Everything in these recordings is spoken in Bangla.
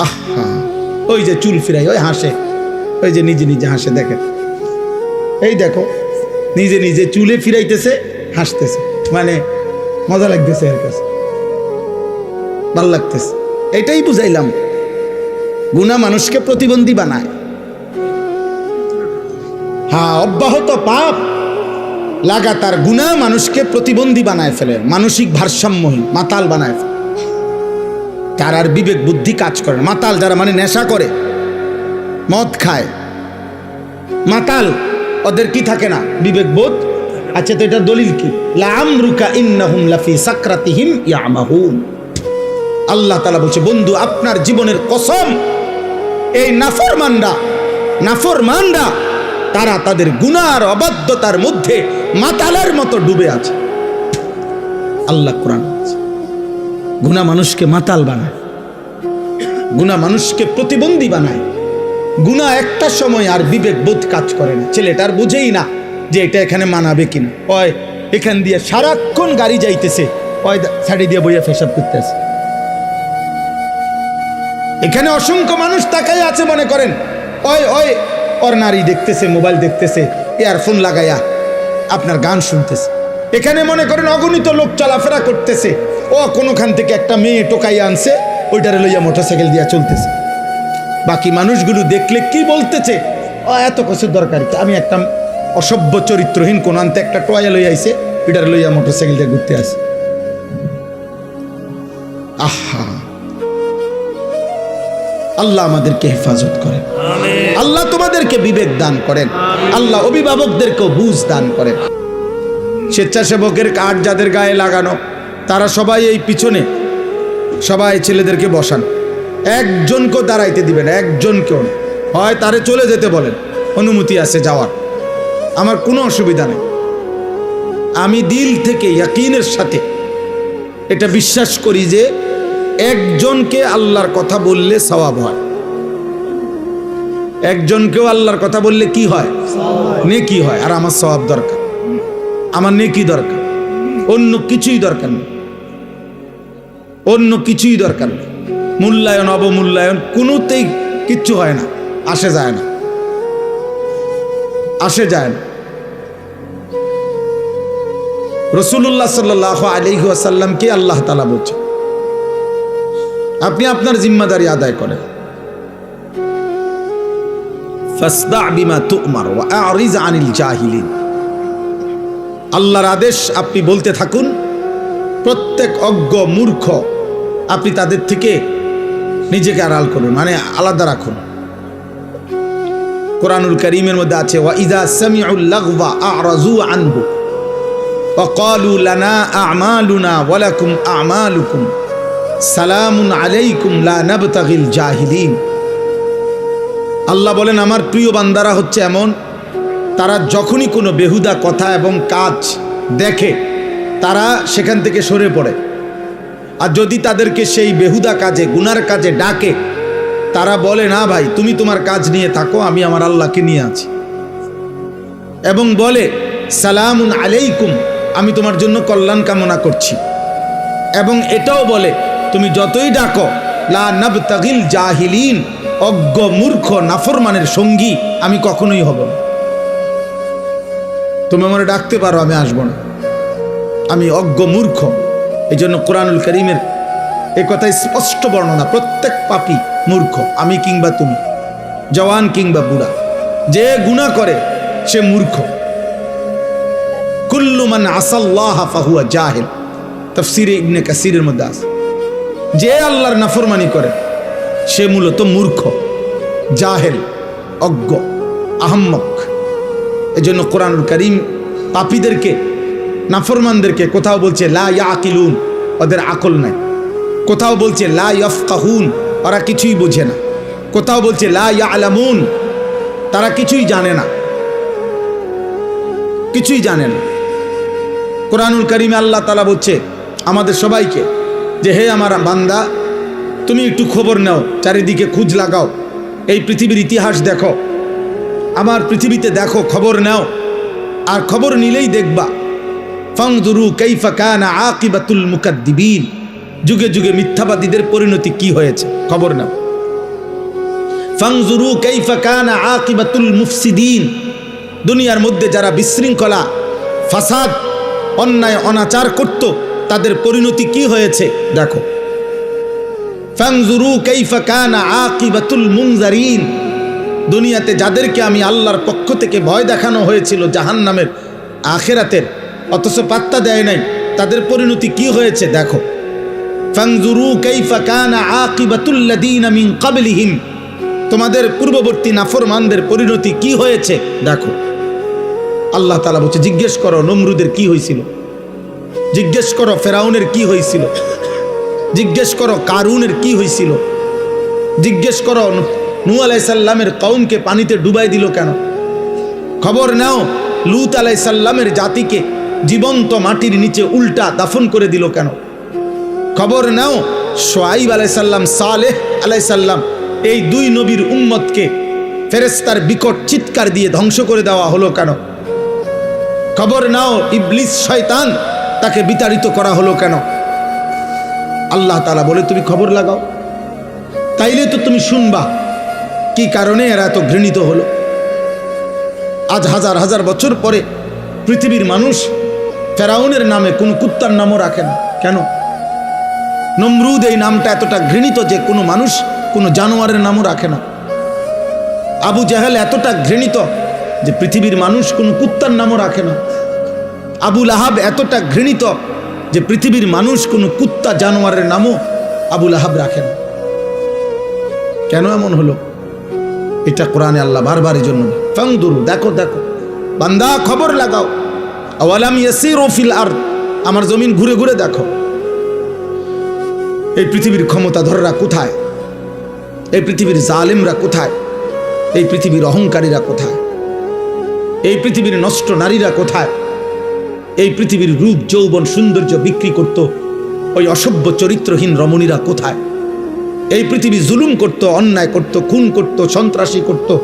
আহা। ওই যে চুল ফিরাই, ওই হাসে। ওই যে নিজে নিজে হাসে দেখে এই দেখো, নিজে নিজে চুলে ফিরাইতেছে, হাসতেছে। মানে মজা লাগতেছে এর কাছে। ভালো লাগতেছে। এটাই বুঝাইলাম। গুণা মানুষকে প্রতিবন্ধী বানায়। হ্যাঁ অব্যাহত পাপ লাগাতার গুণা মানুষকে প্রতিবন্ধী বানায় ফেলে। মানসিক ভারসাম্যহীন, মাতাল বানায় ফেলে। তার আর বিবেক বুদ্ধি কাজ করে মাতাল যারা মানে নেশা করে, মদ খায়। মাতাল, ওদের কি থাকে না? বিবেক বোধ? আচ্ছা তো এটা দলিল কি? আল্লাহ তালা বলছে, বন্ধু, আপনার জীবনের কসম, এই নাফরমানরা নাফরমানরা, তারা তাদের গুনার অবাধ্যতার মধ্যে মাতালের মতো ডুবে আছে। আল্লাহ কোরআন গুনাহ মানুষকে মাতাল বানায়। গুনাহ মানুষকে প্রতিবন্ধী বানায়। গুনাহ একটা সময় আর বিবেক বোধ কাজ করে না। ছেলেটার বুঝেই না যে এটা এখানে মানাবে কিনা। ওই, এখান দিয়ে সারাক্ষণ গাড়ি যাইতেছে। ওই সাইডে দিয়ে বইয়া ফেসাব করতেছে। এখানে অসংখ্য মানুষ তাকাই আছে মনে করেন। ওই ওই, ওর নারী দেখতেছে, মোবাইল দেখতেছে, ইয়ারফোন লাগাইয়া। আপনার গান শুনতেছে। এখানে মনে করেন অগণিত লোক চলাফেরা করতেছে। ও কোনোখান থেকে একটা মেয়ে টোকাইয়া আনছে ওইটারে লইয়া মোটরসাইকেল দিয়া চলতেছে। বাকি মানুষগুলো দেখলে কি বলতেছে? ও এত কিছুর দরকার। কি? আমি একটা অসভ্য চরিত্রহীন কোন আনতে একটা টয়া লইয়া আইছে এটার লইয়া মোটরসাইকেল দিয়ে ঘুরতে আসে। আহা! আল্লাহ আমাদেরকে হেফাজত করেন। আল্লাহ তোমাদেরকে বিবেক দান করেন। আল্লাহ অভিভাবকদেরকেও বুঝ দান করেন। স্বেচ্ছাসেবকের কার্ড যাদের গায়ে লাগানো তারা সবাই এই পিছনে, সবাই ছেলেদেরকে বসান। একজনকেও দাঁড়াইতে দিবেন একজনকেও। হয় তারে চলে যেতে বলেন, অনুমতি আছে যাওয়ার। আমার কোনো অসুবিধা নেই। আমি দিল থেকে ইয়াকিনের সাথে এটা বিশ্বাস করি যে একজনকে আল্লাহর কথা বললে সওয়াব হয়। একজনকেও আল্লাহর কথা বললে কি হয়? নেকি হয়। আর আমার সওয়াব দরকার। আমার নেকি দরকার। অন্য কিছুই দরকার নেই। অন্য কিছুই দরকার নেই। মূল্যায়ন, অবমূল্যায়ন, কোনোতেই কিচ্ছু হয় না। আসে যায় না। আসে যায় না। রসুল্লাহ সাল্লাহ আলিহু আসাল্লামকে আল্লাহ তালা বলছে আপনি আপনার জিম্মাদারি আদায় করেন। আল্লাহর আদেশ আপনি বলতে থাকুন, প্রত্যেক অজ্ঞ মূর্খ আপনি তাদের থেকে নিজেকে আড়াল করুন মানে আলাদা রাখুন। কোরআনুল করিমের মধ্যে আছে, ওয়া ইদা সালামুন আলাইকুম লা আল্লাহ বলেন, আমার প্রিয় বান্দারা হচ্ছে এমন, তারা যখনই কোনো বেহুদা কথা এবং কাজ দেখে, তারা সেখান থেকে সরে পড়ে। আর যদি তাদেরকে সেই বেহুদা কাজে, গুনার কাজে ডাকে, তারা বলে, না ভাই, তুমি তোমার কাজ নিয়ে থাকো, আমি আমার আল্লাহকে নিয়ে আছি। এবং বলে, সালামুন আলাইকুম, আমি তোমার জন্য কল্যাণ কামনা করছি। এবং এটাও বলে, তুমি যতই ডাকো, লা নাবতাগিল জাহিলিন, অজ্ঞ মূর্খ নাফরমানের সঙ্গী আমি কখনোই হব না। তুমি আমার ডাকতে পারো, আমি আসব না। আমি অজ্ঞ মূর্খ। এই জন্য কোরআনুল করিমের এ কথাই স্পষ্ট বর্ণনা, প্রত্যেক পাপি মূর্খ, আমি কিংবা তুমি, জওয়ান কিংবা বুড়া, যে গুণা করে, সে মূর্খ। কুল্লুমান আসাল্লাহ ফাহুয়া জাহেল। তফসিরে ইবনে কাসিরের মধ্যে আছে। যে আল্লাহর নাফরমানি করে, সে মূলত মূর্খ, জাহেল, অজ্ঞ, আহম্মক। এজন্য কোরআনুল করিম পাপীদেরকে নাফরমানদেরকে কোথাও বলছে, লা ইয়াকিলুন ওদের আকল নাই। কোথাও বলছে, লা ইয়ফকাহুন ওরা কিছুই বোঝে না। কোথাও বলছে, লা ইয়ালামুন তারা কিছুই জানে না। কিছুই জানে না। কোরআনুল করিমে আল্লাহ তালা বলছে আমাদের সবাইকে যে, হে আমার বান্দা, তুমি একটু খবর নাও, চারিদিকে খুঁজ লাগাও, এই পৃথিবীর ইতিহাস দেখো, আমার পৃথিবীতে দেখো, খবর নাও, আর খবর নিলেই দেখবা ফাংদুরু কাইফা কানা আকিবাতুল মুকাদ্দিবিন। যুগে যুগে মিথ্যাবাদীদের পরিণতি কি হয়েছে? খবর নাও। ফাংজুরু কাইফা কানা আকিবাতুল মুফসিদিন। দুনিয়ার মধ্যে যারা বিশৃঙ্খলা, ফাসাদ, অন্যায়, অনাচার করত, তাদের পরিণতি কি হয়েছে? দেখো। ফাংজুরু কাইফা কানা আকিবাতুল মুনজারিন। দুনিয়াতে যাদেরকে আমি আল্লাহর পক্ষ থেকে ভয় দেখানো হয়েছিল জাহান্নামের, আখেরাতের অথচ পাত্তা দেয় নাই। তাদের পরিণতি কি হয়েছে দেখো। ফাংজুরু তোমাদের পূর্ববর্তী নাফরমানদের পরিণতি কি হয়েছে দেখো। আল্লাহ তাআলা বলছে, জিজ্ঞেস করো নমরুদের কি হয়েছিল জিজ্ঞেস করো ফেরাউনের কি হয়েছিল জিজ্ঞেস করো কারুনের কি হয়েছিল জিজ্ঞেস করো নূ আলাইসাল্লামের কৌমকে পানিতে ডুবাই দিল কেন? খবর নাও, লুত আলাইসাল্লামের জাতিকে জীবন্ত মাটির নিচে উল্টা দাফন করে দিল কেন? খবর নাও, সোয়াইব আলাইসাল্লাম, সালেহ আলাইসাল্লাম, এই দুই নবীর উম্মতকে ফেরেস্তার বিকট চিৎকার দিয়ে ধ্বংস করে দেওয়া হলো কেন? খবর নাও, ইবলিস, শয়তান, তাকে বিতাড়িত করা হলো কেন? আল্লাহ তালা বলে, তুমি খবর লাগাও। তাইলে তো তুমি শুনবা, কি কারণে এরা এত ঘৃণিত হলো? আজ হাজার হাজার বছর পরে পৃথিবীর মানুষ ফেরাউনের নামে কোনো কুত্তার নামও রাখে না। কেন? নমরুদ এই নামটা এতটা ঘৃণিত যে কোনো মানুষ কোনো জানোয়ারের নামও রাখে না। আবু জাহেল এতটা ঘৃণিত যে পৃথিবীর মানুষ কোনো কুত্তার নামও রাখে না। আবুল আহাব এতটা ঘৃণিত যে পৃথিবীর মানুষ কোনো কুত্তা জানোয়ারের নামও আবুল আহাব রাখে না। কেন এমন হলো? এটা কোরআনে আল্লাহ বারবার এই জন্য ফাংদুরু, দেখো দেখো। বান্দা খবর লাগাও। আরদ? আমার জমিন ঘুরে ঘুরে দেখো। এই পৃথিবীর ক্ষমতাধররা কোথায়? এই পৃথিবীর জালেমরা কোথায়? এই পৃথিবীর অহংকারীরা কোথায়? এই পৃথিবীর নষ্ট নারীরা কোথায়? এই পৃথিবীর রূপ, যৌবন, সৌন্দর্য বিক্রি করত ওই অসভ্য চরিত্রহীন রমণীরা কোথায়? এই পৃথিবী জুলুম করত, অন্যায় করত, খুন করত, সন্ত্রাসী করত।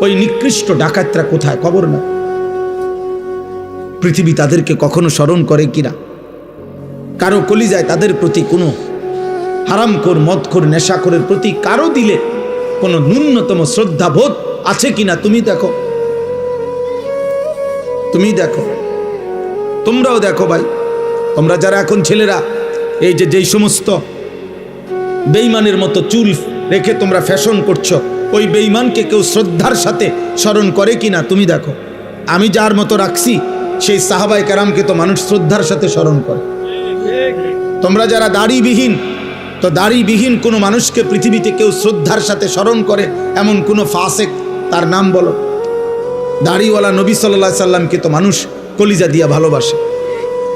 ওই নিকৃষ্ট ডাকাতরা কোথায়? খবর না পৃথিবী তাদেরকে কখনো স্মরণ করে কিনা? কারও কলিজায় তাদের প্রতি কোনো হারাম কোর মদ হারামখোর, মদখোর, নেশাখোরের প্রতি কারও দিলে কোনো ন্যূনতম শ্রদ্ধাবোধ আছে কিনা? তুমি দেখো। তুমি দেখো। তোমরাও দেখো ভাই। তোমরা যারা এখন ছেলেরা, এই যে যেই সমস্ত বেইমানের মতো চুল রেখে তোমরা ফ্যাশন করছ, ওই বেইমানকে কেউ শ্রদ্ধার সাথে স্মরণ করে কিনা? তুমি দেখো। আমি যার মতো রাখছি সেই সাহাবাই কারামকে তো মানুষ শ্রদ্ধার সাথে স্মরণ করে। তোমরা যারা দাড়িবিহীন, তো দাড়িবিহীন কোনো মানুষকে পৃথিবীতে কেউ শ্রদ্ধার সাথে স্মরণ করে, এমন কোনো ফাসেক, তার নাম বলো। দাড়িওয়ালা নবী সাল্লাহ সাল্লামকে তো মানুষ কলিজা দিয়া ভালোবাসে।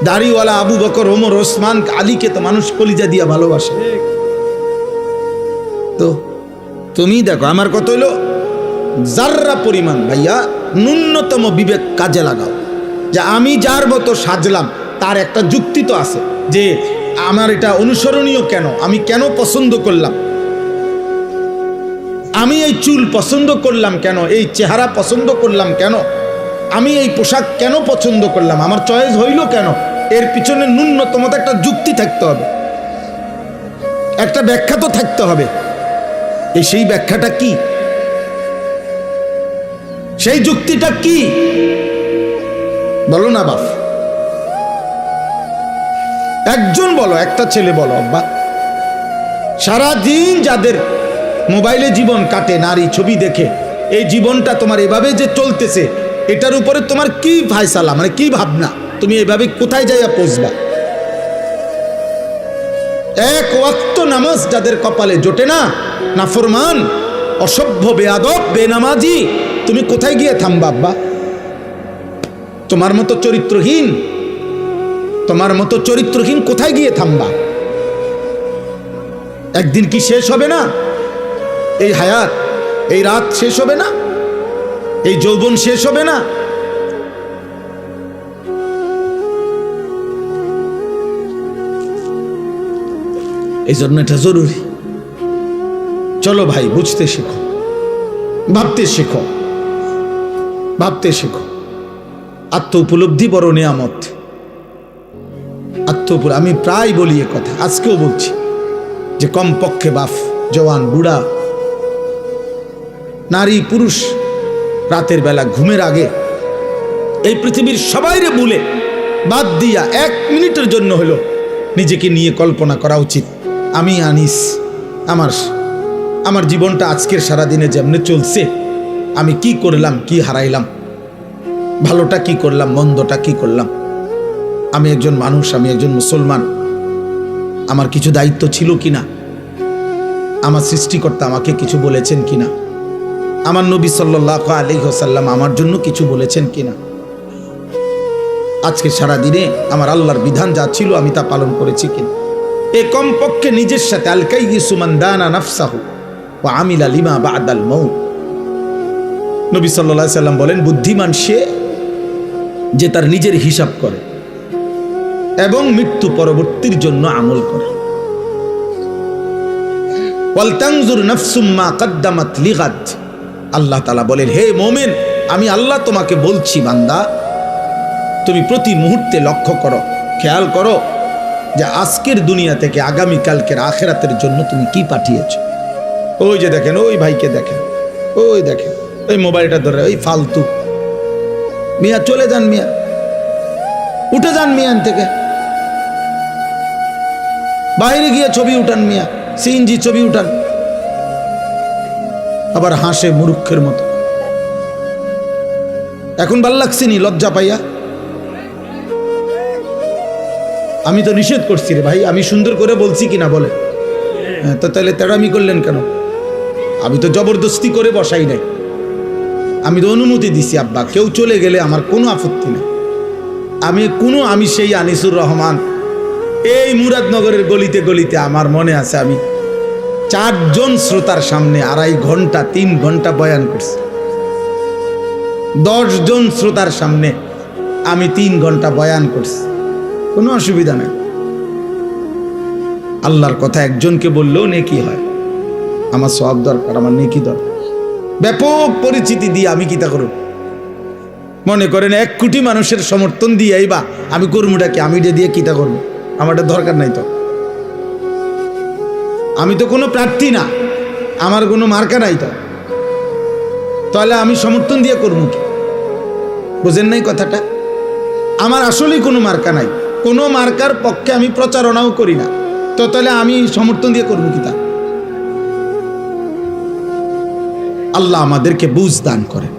দাড়িওয়ালা আবু বকর, ওমর, ওসমান, আলীকে তো মানুষ কলিজা দিয়া ভালোবাসে। তো তুমি দেখো, আমার কত হইল, যার্রা পরিমাণ ভাইয়া, ন্যূনতম বিবেক কাজে লাগাও। যে আমি যার মতো সাজলাম, তার একটা যুক্তি তো আছে যে আমার এটা অনুসরণীয় কেন? আমি কেন পছন্দ করলাম? আমি এই চুল পছন্দ করলাম কেন? এই চেহারা পছন্দ করলাম কেন? আমি এই পোশাক কেন পছন্দ করলাম? আমার চয়েস হইল কেন? এর পিছনে ন্যূনতম একটা যুক্তি থাকতে হবে। একটা ব্যাখ্যা তো থাকতে হবে। এই সেই ব্যাখ্যাটা কি? সেই যুক্তিটা কি? বলো না বাপ। একজন বলো, একটা ছেলে বলো, আব্বা। সারাদিন যাদের মোবাইলে জীবন কাটে, নারী ছবি দেখে, এই জীবনটা তোমার এভাবে যে চলতেছে, এটার উপরে তোমার কি ফায়সালা মানে কি ভাবনা? তুমি এভাবে কোথায় যাইয়া পৌঁছবা? এক ওয়াক্ত নামাজ যাদের কপালে জোটে না, নাফরমান, অসভ্য, বেয়াদব, বেনামাজি, তুমি কোথায় গিয়ে থামবা, আব্বা? তোমার মতো চরিত্রহীন, তোমার মতো চরিত্রহীন কোথায় গিয়ে থামবা? একদিন কি শেষ হবে না? এই হায়াত, এই রাত শেষ হবে না? এই যৌবন শেষ হবে না? এই জন্য এটা জরুরি। চলো ভাই, বুঝতে শেখো, ভাবতে শেখো ভাবতে শেখো। আত্ম উপলব্ধি বড় নিয়ামত। আত্ম আমি প্রায় বলি এ কথা, আজকেও বলছি। যে কম পক্ষে বাফ, জওয়ান, বুড়া, নারী, পুরুষ, রাতের বেলা ঘুমের আগে এই পৃথিবীর সবাইরে বলে, বাদ দিয়া এক মিনিটের জন্য হলো নিজেকে নিয়ে কল্পনা করা উচিত। আমি আনিস, আমার আমার জীবনটা আজকের সারাদিনে যেমনি চলছে, আমি কি করলাম, কি হারাইলাম ভালোটা কি করলাম, মন্দটা কি করলাম? আমি একজন মানুষ, আমি একজন মুসলমান। আমার কিছু দায়িত্ব ছিল কি না আমার সৃষ্টিকর্তা আমাকে কিছু বলেছেন কি না আমার নবী সাল্লাহ আলী হোসাল্লাম আমার জন্য কিছু বলেছেন কি না আজকে সারা দিনে আমার আল্লাহর বিধান যা ছিল আমি তা পালন করেছি কিনা? এ কমপক্ষে নিজের সাথে আলকাই সুমান দানা নাফসাহু ও আমিল আলিমা বা আদাল মৌ নবী সাল্লাহ সাল্লাম বলেন, বুদ্ধিমান সে যে তার নিজের হিসাব করে এবং মৃত্যু পরবর্তীর জন্য আমল করে। আল্লাহ বলেন, হে মোমেন, আমি আল্লাহ তোমাকে বলছি, বান্দা, তুমি প্রতি মুহূর্তে লক্ষ্য করো, খেয়াল করো যে আজকের দুনিয়া থেকে আগামী কালকের আখেরাতের জন্য তুমি কি পাঠিয়েছ। ওই যে দেখেন, ওই ভাইকে দেখেন, ওই দেখেন, ওই মোবাইলটা ধরে, ওই ফালতু মিয়া চলে যান মিয়া। উঠে যান মিয়ান থেকে। বাইরে গিয়ে ছবি উঠান মিয়া সিএনজি ছবি উঠান। আবার হাসে মুরুক্ষের মতো। এখন ভালো লাগছে নি লজ্জা পাইয়া? আমি তো নিষেধ করছি রে ভাই আমি সুন্দর করে বলছি কিনা বলে। হ্যাঁ, তো তাহলে তেড়ামি করলেন কেন? আমি তো জবরদস্তি করে বসাই নাই। আমি তো অনুমতি দিছি, আব্বা। কেউ চলে গেলে আমার কোনো আপত্তি নেই। আমি কোনো, আমি সেই আনিসুর রহমান। এই মুরাদনগরের গলিতে গলিতে আমার মনে আছে, আমি চারজন শ্রোতার সামনে আড়াই ঘণ্টা, তিন ঘণ্টা বয়ান করছি। দশ জন শ্রোতার সামনে আমি তিন ঘণ্টা বয়ান করছি। কোনো অসুবিধা নেই। আল্লাহর কথা একজনকে বললেও নেকি হয়। আমার সব দরকার, আমার নেকি দরকার। ব্যাপক পরিচিতি দিয়ে আমি কিতা করব? মনে করেন এক কোটি মানুষের সমর্থন দিয়ে বা আমি কর্মটাকে আমি এটা দিয়ে কিতা করব? আমার এটা দরকার নাই তো। আমি তো কোনো প্রার্থী না। আমার কোনো মার্কা নাই তো। তাহলে আমি সমর্থন দিয়ে করব কি? বুঝেন নাই কথাটা? আমার আসলেই কোনো মার্কা নাই। কোনো মার্কার পক্ষে আমি প্রচারণাও করি না। তো তাহলে আমি সমর্থন দিয়ে করব কি তা আল্লাহ আমাদেরকে বুঝ দান করেন